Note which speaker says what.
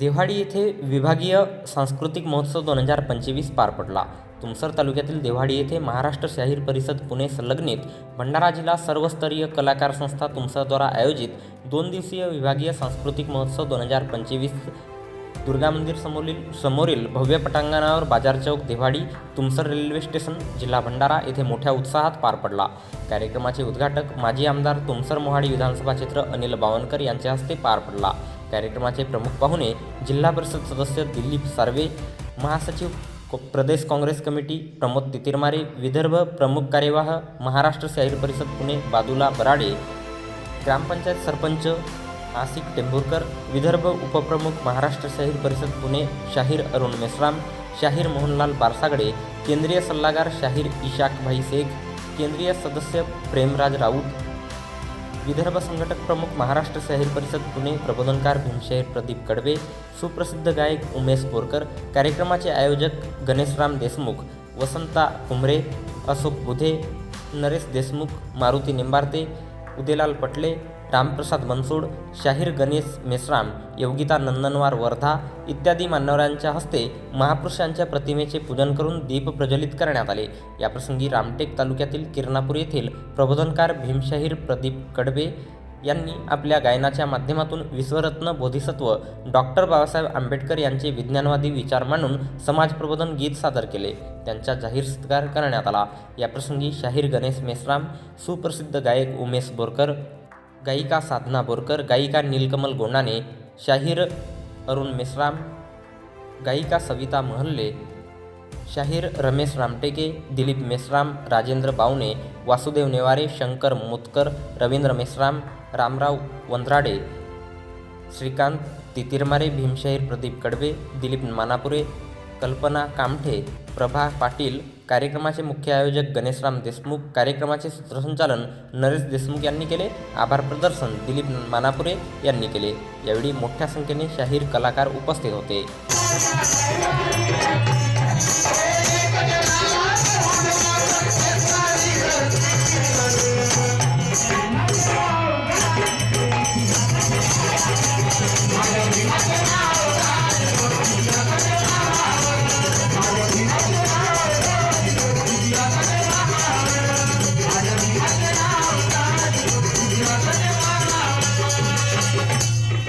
Speaker 1: देव्हाडी येथे विभागीय सांस्कृतिक महोत्सव दोन हजार पंचवीस पार पडला. तुमसर तालुक्यातील देव्हाडी येथे महाराष्ट्र शाहीर परिषद पुणे संलग्नित भंडारा जिल्हा सर्वस्तरीय कलाकार संस्था तुमसरद्वारा आयोजित दोन दिवसीय विभागीय सांस्कृतिक महोत्सव दोन हजार पंचवीस दुर्गा मंदिर समोरील समोरील भव्य पटांगणावर बाजार चौक देवाडी तुमसर रेल्वे स्टेशन जिल्हा भंडारा येथे मोठ्या उत्साहात पार पडला. कार्यक्रमाचे उद्घाटक माजी आमदार तुमसर मोहाडी विधानसभा क्षेत्र अनिल बावनकर यांच्या हस्ते पार पडला. कार्यक्रमाचे प्रमुख पाहुणे जिल्हा परिषद सदस्य दिलीप सार्वे महासचिव को- प्रदेश काँग्रेस कमिटी प्रमोद तितिरमारे विदर्भ प्रमुख कार्यवाह महाराष्ट्र शहर परिषद पुणे बादुला बराडे ग्रामपंचायत सरपंच आसिक टेंभुरकर विदर्भ उपप्रमुख महाराष्ट्र शहर परिषद पुणे शाहीर अरुण मेश्राम शाहीर मोहनलाल बारसागडे केंद्रीय सल्लागार शाहीर इशाकभाई शेख केंद्रीय सदस्य प्रेमराज राऊत विदर्भ संघटक प्रमुख महाराष्ट्र शहर परिषद पुणे प्रबोधनकार भीमशाहीर प्रदीप कडवे सुप्रसिद्ध गायक उमेश बोरकर कार्यक्रमाचे आयोजक गणेशराम देशमुख वसंता कुंभरे अशोक बुधे नरेश देशमुख मारुती निंबार्ते उदेलाल पटले रामप्रसाद बनसोड शाहीर गणेश मेश्राम योगिता नंदनवार वर्धा इत्यादी मान्यवरांच्या हस्ते महापुरुषांच्या प्रतिमेचे पूजन करून दीप प्रज्वलित करण्यात आले. याप्रसंगी रामटेक तालुक्यातील किरणापूर येथील प्रबोधनकार भीमशाहीर प्रदीप कडबे यांनी आपल्या गायनाच्या माध्यमातून विश्वरत्न बोधिसत्व डॉक्टर बाबासाहेब आंबेडकर यांचे विज्ञानवादी विचार मांडून समाज प्रबोधन गीत सादर केले. त्यांचा जाहीर सत्कार करण्यात आला. याप्रसंगी शाहीर गणेश मेश्राम सुप्रसिद्ध गायक उमेश बोरकर गायिका साधना बोरकर गायिका नीलकमल गोंडाने शाहीर अरुण मेश्राम गायिका सविता महल्ले शाहीर रमेश रामटेके दिलीप मेश्राम राजेंद्र बावणे वासुदेव नेवारे शंकर मोतकर रवींद्र मेश्राम रामराव वंद्राडे श्रीकांत तितिरमारे भीमशाहीर प्रदीप कडवे दिलीप मानापुरे कल्पना कामठे प्रभा पाटील कार्यक्रमाचे मुख्य आयोजक गणेशराम देशमुख कार्यक्रमाचे सूत्रसंचालन नरेश देशमुख यांनी केले. आभार प्रदर्शन दिलीप मानापुरे यांनी केले. यावेळी मोठ्या संख्येने शाहीर कलाकार उपस्थित होते.